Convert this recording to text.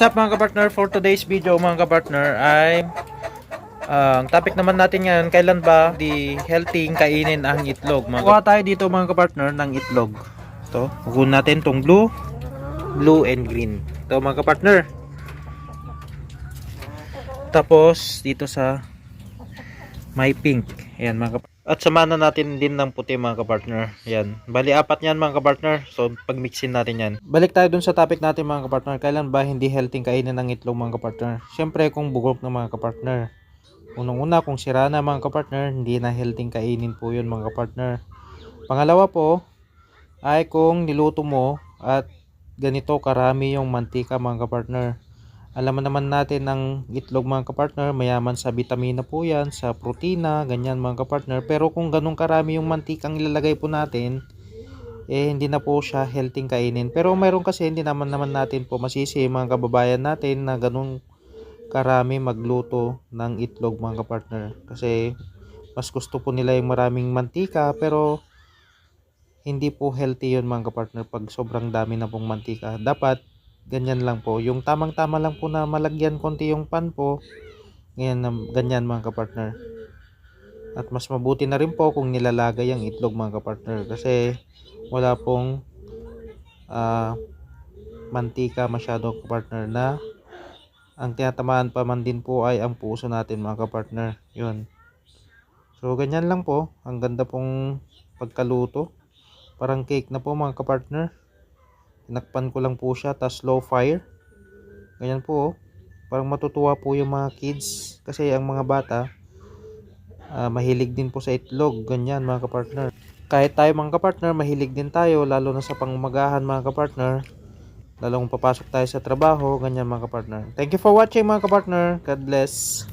What's up mga kapartner? For today's video mga kapartner ay ah, ang topic naman natin ngayon, kailan ba di healthy kainin ang itlog? Mga Kuha tayo dito mga kapartner ng itlog. Ito, kukunin natin tong blue, blue and green. Ito mga kapartner. Tapos dito sa may pink. Ayan mga kapartner. At samahan na natin din ng puti mga kapartner. Ayan. Bali apat yan mga kapartner. So pagmixin natin yan. Balik tayo dun sa topic natin mga kapartner. Kailan ba hindi healthy kainin ng itlog mga kapartner? Siyempre kung bugok na mga kapartner. Unang-una kung sira na mga kapartner, hindi na healthy kainin po yun mga kapartner. Pangalawa po ay kung niluto mo at ganito karami yung mantika mga kapartner. Alam naman natin ng itlog mga kapartner, mayaman sa vitamina po yan, sa protina, ganyan mga kapartner. Pero kung ganun karami yung mantikang ilalagay po natin, eh hindi na po siya healthy kainin. Pero mayroon kasi hindi naman naman natin po masisi mga kababayan natin na ganun karami magluto ng itlog mga kapartner. Kasi mas gusto po nila yung maraming mantika pero hindi po healthy yun mga kapartner pag sobrang dami na pong mantika. Dapat ganyan lang po. Yung tamang-tama lang po na malagyan konti yung pan po. Ganyan, ganyan mga kapartner. At mas mabuti na rin po kung nilalagay ang itlog mga kapartner. Kasi wala pong ah, mantika masyado kapartner na ang tinatamaan pa man din po ay ang puso natin mga kapartner. Yun. So ganyan lang po. Ang ganda pong pagkaluto. Parang cake na po mga kapartner. Tinakpan ko lang po siya, tas low fire. Ganyan po, oh. Parang matutuwa po yung mga kids. Kasi ang mga bata, ah, mahilig din po sa itlog. Ganyan mga kapartner. Kahit tayo mga kapartner, mahilig din tayo. Lalo na sa pangmagahan mga kapartner. Lalo kung papasok tayo sa trabaho. Ganyan mga kapartner. Thank you for watching mga kapartner. God bless.